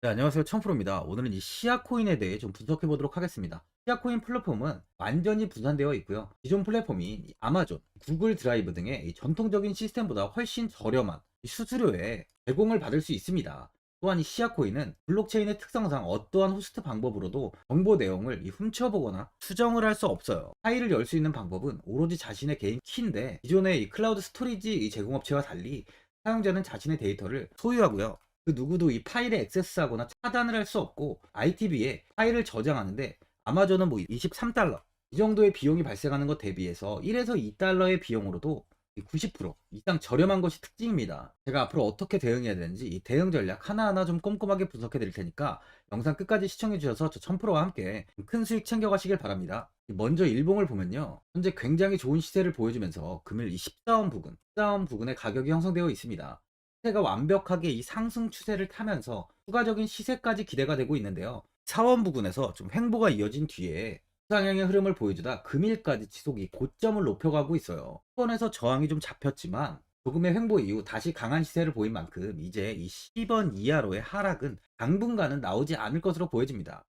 네, 안녕하세요. 청프로입니다. 오늘은 이 시아코인에 대해 좀 분석해 보도록 하겠습니다. 시아코인 플랫폼은 완전히 분산되어 있고요. 기존 플랫폼인 이 아마존, 구글 드라이브 등의 이 전통적인 시스템보다 훨씬 저렴한 이 수수료에 제공을 받을 수 있습니다. 또한 이 시아코인은 블록체인의 특성상 어떠한 호스트 방법으로도 정보 내용을 이 훔쳐보거나 수정을 할 수 없어요. 파일을 열 수 있는 방법은 오로지 자신의 개인 키인데 기존의 이 클라우드 스토리지 이 제공업체와 달리 사용자는 자신의 데이터를 소유하고요. 그 누구도 이 파일에 액세스하거나 차단을 할 수 없고 ITB에 파일을 저장하는데 아마존은 뭐 23달러 이 정도의 비용이 발생하는 것 대비해서 1에서 2달러의 비용으로도 90% 이상 저렴한 것이 특징입니다. 제가 앞으로 어떻게 대응해야 되는지 이 대응 전략 하나하나 좀 꼼꼼하게 분석해 드릴 테니까 영상 끝까지 시청해 주셔서 저 천프로와 함께 큰 수익 챙겨 가시길 바랍니다. 먼저 일봉을 보면요. 현재 굉장히 좋은 시세를 보여주면서 금일 이 14원 부근, 14원 부근의 가격이 형성되어 있습니다. 시세가 완벽하게 이 상승 추세를 타면서 추가적인 시세까지 기대가 되고 있는데요. 4원 부근에서 좀 횡보가 이어진 뒤에 상향의 흐름을 보여주다 금일까지 지속이 고점을 높여가고 있어요. 수원에서 저항이 좀 잡혔지만 조금의 횡보 이후 다시 강한 시세를 보인 만큼 이제 이 10원 이하로의 하락은 당분간은 나오지 않을 것으로 보여집니다.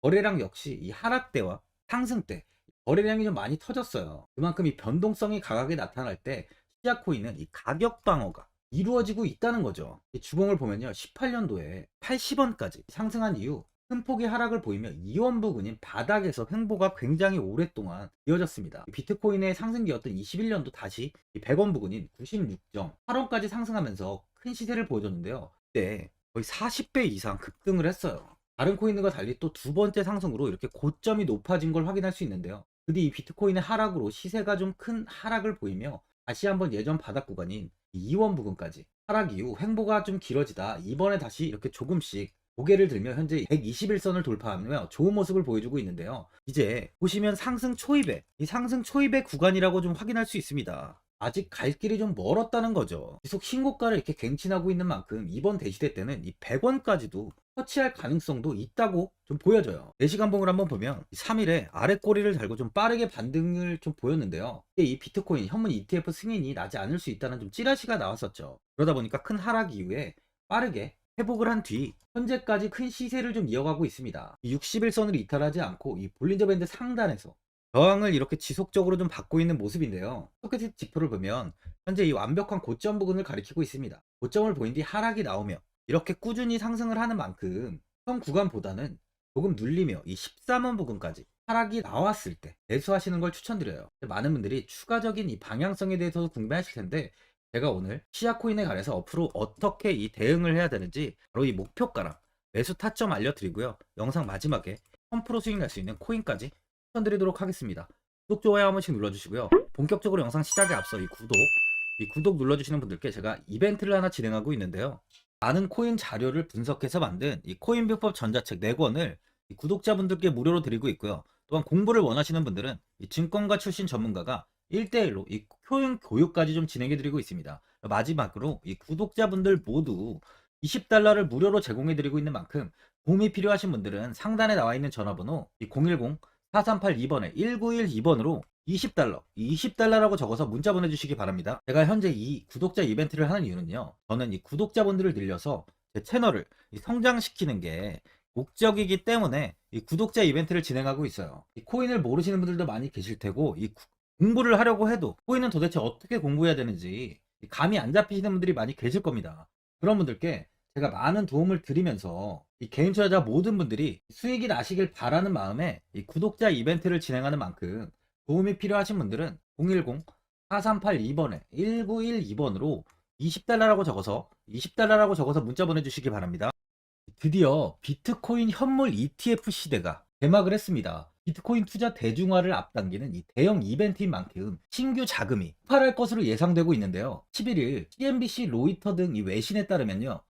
거래량 역시 이 하락대와 상승대 거래량이 좀 많이 터졌어요. 그만큼 이 변동성이 강하게 나타날 때 시아코인은 이 가격 방어가 이루어지고 있다는 거죠. 이 주봉을 보면요. 18년도에 80원까지 상승한 이후 큰 폭의 하락을 보이며 이원 부근인 바닥에서 횡보가 굉장히 오랫동안 이어졌습니다. 비트코인의 상승기였던 21년도 다시 100원 부근인 96.8원까지 상승하면서 큰 시세를 보여줬는데요. 그때 거의 40배 이상 급등을 했어요. 다른 코인들과 달리 또 두 번째 상승으로 이렇게 고점이 높아진 걸 확인할 수 있는데요. 그뒤 비트코인의 하락으로 시세가 좀 큰 하락을 보이며 다시 한번 예전 바닥 구간인 2원 부근까지 하락 이후 횡보가 좀 길어지다 이번에 다시 이렇게 조금씩 고개를 들며 현재 121선을 돌파하며 좋은 모습을 보여주고 있는데요. 이제 보시면 상승 초입에 이 상승 초입의 구간이라고 좀 확인할 수 있습니다. 아직 갈 길이 좀 멀었다는 거죠. 계속 신고가를 이렇게 갱신하고 있는 만큼 이번 대시대 때는 이 100원까지도 터치할 가능성도 있다고 좀 보여져요. 4시간 봉을 한번 보면 3일에 아래 꼬리를 달고 좀 빠르게 반등을 좀 보였는데요. 이 비트코인 현물 ETF 승인이 나지 않을 수 있다는 좀 찌라시가 나왔었죠. 그러다 보니까 큰 하락 이후에 빠르게 회복을 한 뒤 현재까지 큰 시세를 좀 이어가고 있습니다. 60일선을 이탈하지 않고 이 볼린저 밴드 상단에서 저항을 이렇게 지속적으로 좀 받고 있는 모습인데요. 소켓 지표를 보면 현재 이 완벽한 고점 부근을 가리키고 있습니다. 고점을 보인 뒤 하락이 나오며 이렇게 꾸준히 상승을 하는 만큼 현 구간보다는 조금 눌리며 이 13원 부근까지 하락이 나왔을 때 매수하시는 걸 추천드려요. 많은 분들이 추가적인 이 방향성에 대해서도 궁금해하실 텐데 제가 오늘 시아코인에 관해서 앞으로 어떻게 이 대응을 해야 되는지 바로 이 목표가랑 매수 타점 알려드리고요. 영상 마지막에 1000% 수익 날 수 있는 코인까지 추천드리도록 하겠습니다. 구독, 좋아요 한 번씩 눌러주시고요. 본격적으로 영상 시작에 앞서 이 구독, 이 구독 눌러주시는 분들께 제가 이벤트를 하나 진행하고 있는데요. 많은 코인 자료를 분석해서 만든 이 코인비법 전자책 4권을 구독자분들께 무료로 드리고 있고요. 또한 공부를 원하시는 분들은 이 증권가 출신 전문가가 1대1로 이 효용 교육까지 좀 진행해 드리고 있습니다. 마지막으로 이 구독자분들 모두 20달러를 무료로 제공해 드리고 있는 만큼 도움이 필요하신 분들은 상단에 나와 있는 전화번호 010-4382번에 1912번으로 20달러, 20달러라고 적어서 문자 보내주시기 바랍니다. 제가 현재 이 구독자 이벤트를 하는 이유는요. 저는 이 구독자분들을 늘려서 제 채널을 성장시키는 게 목적이기 때문에 이 구독자 이벤트를 진행하고 있어요. 이 코인을 모르시는 분들도 많이 계실 테고 이 공부를 하려고 해도 코인은 도대체 어떻게 공부해야 되는지 감이 안 잡히시는 분들이 많이 계실 겁니다. 그런 분들께 제가 많은 도움을 드리면서 이 개인 투자자 모든 분들이 수익이 나시길 바라는 마음에 이 구독자 이벤트를 진행하는 만큼 도움이 필요하신 분들은 010-4382번에 1912번으로 20달러라고 적어서 20달러라고 적어서 문자 보내주시기 바랍니다. 드디어 비트코인 현물 ETF 시대가 개막을 했습니다. 비트코인 투자 대중화를 앞당기는 이 대형 이벤트인 만큼 신규 자금이 폭발할 것으로 예상되고 있는데요. 11일 CNBC, 로이터 등 이 외신에 따르면요.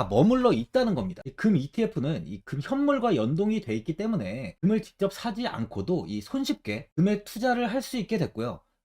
다 머물러 있다는 겁니다. 이금 ETF는 이 금 현물과 연동이 돼 있기 때문에 금을 직접 사지 않고도 이 손쉽게 금에 투자를 할 수 있게 됐고요.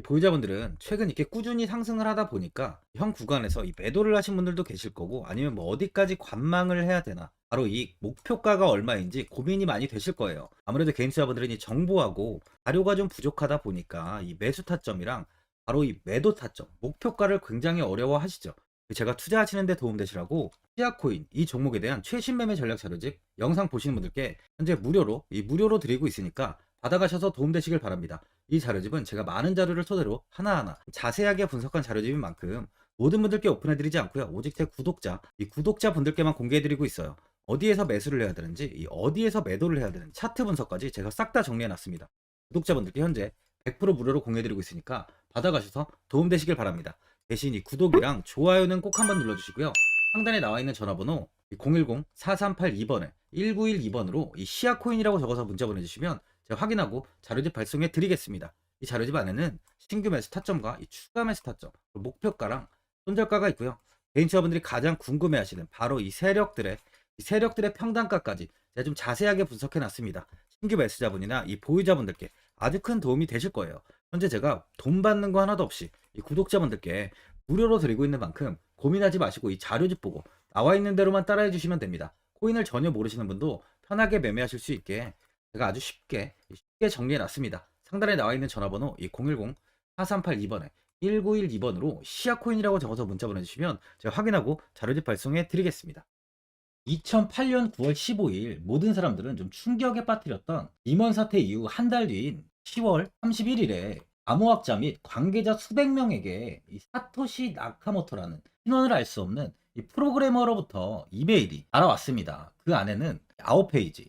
보유자분들은 최근 이렇게 꾸준히 상승을 하다 보니까 현 구간에서 이 매도를 하신 분들도 계실 거고 아니면 뭐 어디까지 관망을 해야 되나 바로 이 목표가가 얼마인지 고민이 많이 되실 거예요. 아무래도 개인 투자분들은 이 정보하고 자료가 좀 부족하다 보니까 이 매수 타점이랑 바로 이 매도 타점, 목표가를 굉장히 어려워하시죠. 제가 투자하시는데 도움되시라고 시아코인 이 종목에 대한 최신 매매 전략 자료집 영상 보시는 분들께 현재 무료로 이 무료로 드리고 있으니까 받아가셔서 도움되시길 바랍니다. 이 자료집은 제가 많은 자료를 토대로 하나하나 자세하게 분석한 자료집인 만큼 모든 분들께 오픈해드리지 않고요. 오직 제 구독자, 이 구독자 분들께만 공개해드리고 있어요. 어디에서 매수를 해야 되는지, 이 어디에서 매도를 해야 되는지 차트 분석까지 제가 싹 다 정리해놨습니다. 구독자분들께 현재 100% 무료로 공유해드리고 있으니까 받아가셔서 도움되시길 바랍니다. 대신 이 구독이랑 좋아요는 꼭 한번 눌러주시고요. 상단에 나와 있는 전화번호 010-4382번에 1912번으로 이 시아코인이라고 적어서 문자 보내주시면 제가 확인하고 자료집 발송해 드리겠습니다. 이 자료집 안에는 신규 매수 타점과 이 추가 매수 타점, 목표가랑 손절가가 있고요. 개인 투자분들이 가장 궁금해하시는 바로 이 세력들의 이 세력들의 평단가까지 제가 좀 자세하게 분석해 놨습니다. 신규 매수자분이나 이 보유자분들께 아주 큰 도움이 되실 거예요. 현재 제가 돈 받는 거 하나도 없이 이 구독자분들께 무료로 드리고 있는 만큼 고민하지 마시고 이 자료집 보고 나와 있는 대로만 따라해 주시면 됩니다. 코인을 전혀 모르시는 분도 편하게 매매하실 수 있게 제가 아주 쉽게 쉽게 정리해 놨습니다. 상단에 나와 있는 전화번호 이 010-4382번에 1912번으로 시아코인이라고 적어서 문자 보내주시면 제가 확인하고 자료집 발송해 드리겠습니다. 2008년 9월 15일 모든 사람들은 좀 충격에 빠뜨렸던 임원 사태 이후 한 달 뒤인 10월 31일에 암호학자 및 관계자 수백 명에게 이 사토시 나카모토라는 신원을 알 수 없는 이 프로그래머로부터 이메일이 날아왔습니다. 그 안에는 9페이지,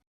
이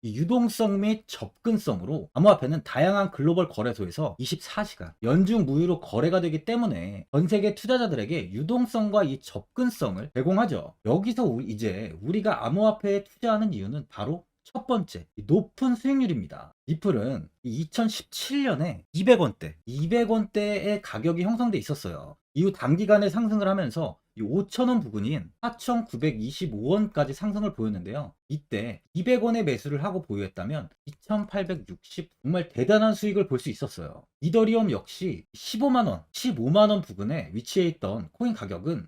유동성 및 접근성으로 암호화폐는 다양한 글로벌 거래소에서 24시간 연중 무휴로 거래가 되기 때문에 전 세계 투자자들에게 유동성과 이 접근성을 제공하죠. 여기서 우- 이제 우리가 암호화폐에 투자하는 이유는 바로 첫 번째, 이 높은 수익률입니다. 리플은 2017년에 200원대, 200원대의 가격이 형성돼 있었어요. 이후 단기간에 상승을 하면서 이 5,000원 부근인 4,925원까지 상승을 보였는데요. 이때 200원의 매수를 하고 보유했다면 2,860 정말 대단한 수익을 볼 수 있었어요. 이더리움 역시 15만원, 15만원 부근에 위치해 있던 코인 가격은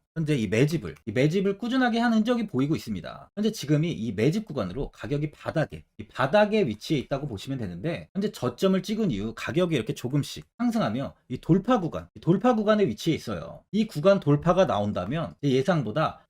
현재 이 매집을 이 매집을 꾸준하게 한 흔적이 보이고 있습니다. 현재 지금이 이 매집 구간으로 가격이 바닥에 이 바닥에 위치해 있다고 보시면 되는데 현재 저점을 찍은 이후 가격이 이렇게 조금씩 상승하며 이 돌파 구간 이 돌파 구간에 위치해 있어요. 이 구간 돌파가 나온다면 제 예상보다